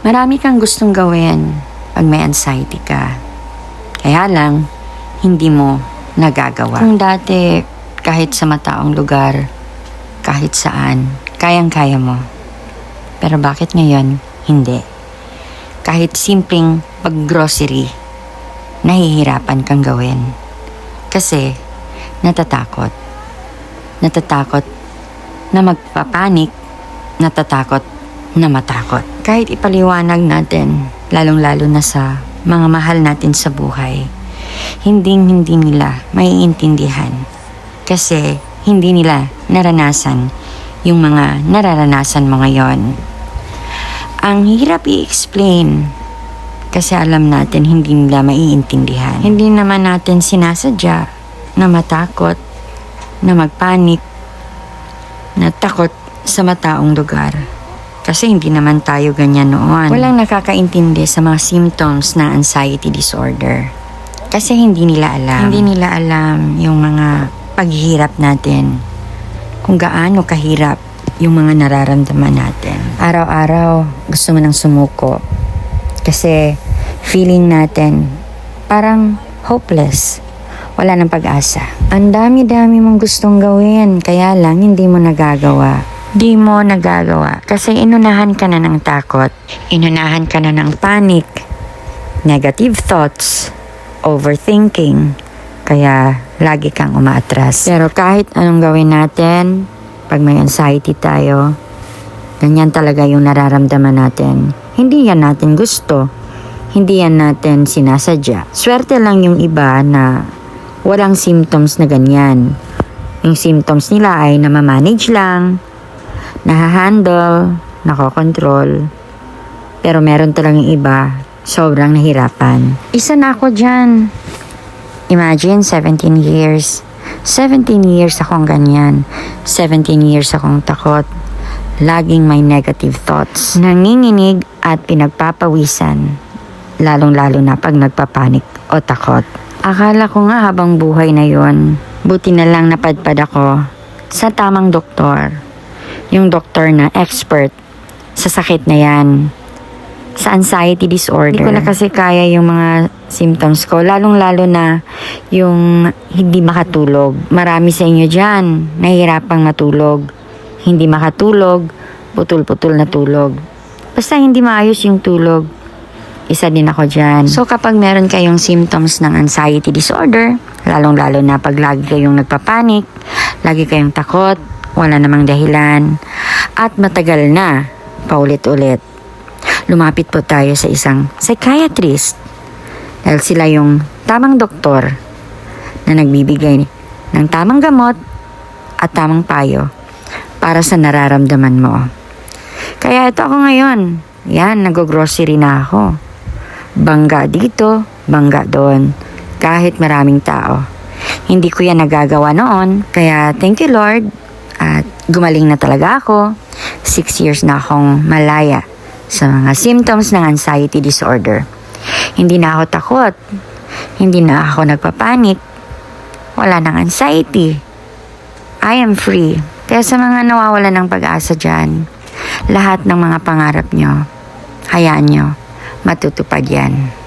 Marami kang gustong gawin pag may anxiety ka. Kaya lang, hindi mo nagagawa. Kung dati, kahit sa mataong lugar, kahit saan, kayang-kaya mo. Pero bakit ngayon, hindi? Kahit simpleng pag-grocery, nahihirapan kang gawin. Kasi, natatakot. Natatakot na magpapanik, natatakot na matakot. Kahit ipaliwanag natin, lalong-lalo na sa mga mahal natin sa buhay, hinding-hindi nila maiintindihan. Kasi hindi nila naranasan yung mga nararanasan mo ngayon. Ang hirap i-explain kasi alam natin hindi nila maiintindihan. Hindi naman natin sinasadya na matakot, na magpanik, na takot sa mataong lugar. Kasi hindi naman tayo ganyan noon. Walang nakakaintindi sa mga symptoms na anxiety disorder. Kasi hindi nila alam. Hindi nila alam yung mga paghihirap natin. Kung gaano kahirap yung mga nararamdaman natin. Araw-araw gusto mo nang sumuko. Kasi feeling natin parang hopeless. Wala nang pag-asa. Ang dami-dami mong gustong gawin, kaya lang hindi mo nagagawa. Di mo nagagawa kasi inunahan ka na ng takot. Inunahan ka na ng panic, negative thoughts, overthinking. Kaya lagi kang umaatras. Pero kahit anong gawin natin, pag may anxiety tayo, ganyan talaga yung nararamdaman natin. Hindi yan natin gusto. Hindi yan natin sinasadya. Swerte lang yung iba na walang symptoms na ganyan. Yung symptoms nila ay namamanage lang, nahahandle, nakokontrol. Pero meron talagang iba, sobrang nahirapan. Isa na ako dyan. Imagine, 17 years. 17 years akong ganyan. 17 years akong takot. Laging may negative thoughts. Nanginginig at pinagpapawisan. Lalong-lalo na pag nagpapanik o takot. Akala ko nga habang buhay na yon, buti na lang napadpad ako sa tamang doktor. Yung doktor na expert sa sakit na yan. Sa anxiety disorder. Hindi ko na kasi kaya yung mga symptoms ko. Lalong-lalo na yung hindi makatulog. Marami sa inyo dyan, nahihirapang matulog. Hindi makatulog, putol-putol na tulog. Basta hindi maayos yung tulog. Isa din ako dyan. So kapag meron kayong symptoms ng anxiety disorder, lalong-lalo na pag lagi kayong nagpapanik, lagi kayong takot, wala namang dahilan, at matagal na, paulit-ulit, lumapit po tayo sa isang psychiatrist dahil sila yung tamang doktor na nagbibigay ng tamang gamot at tamang payo para sa nararamdaman mo. Kaya ito ako ngayon. Yan, nag-grocery na ako. Bangga dito, bangga doon. Kahit maraming tao. Hindi ko yan nagagawa noon. Kaya thank you Lord. Gumaling na talaga ako. Six years na akong malaya sa mga symptoms ng anxiety disorder. Hindi na ako takot. Hindi na ako nagpapanik. Wala nang anxiety. I am free. Kaya sa mga nawawalan ng pag-asa dyan, lahat ng mga pangarap nyo, hayaan nyo, matutupad yan.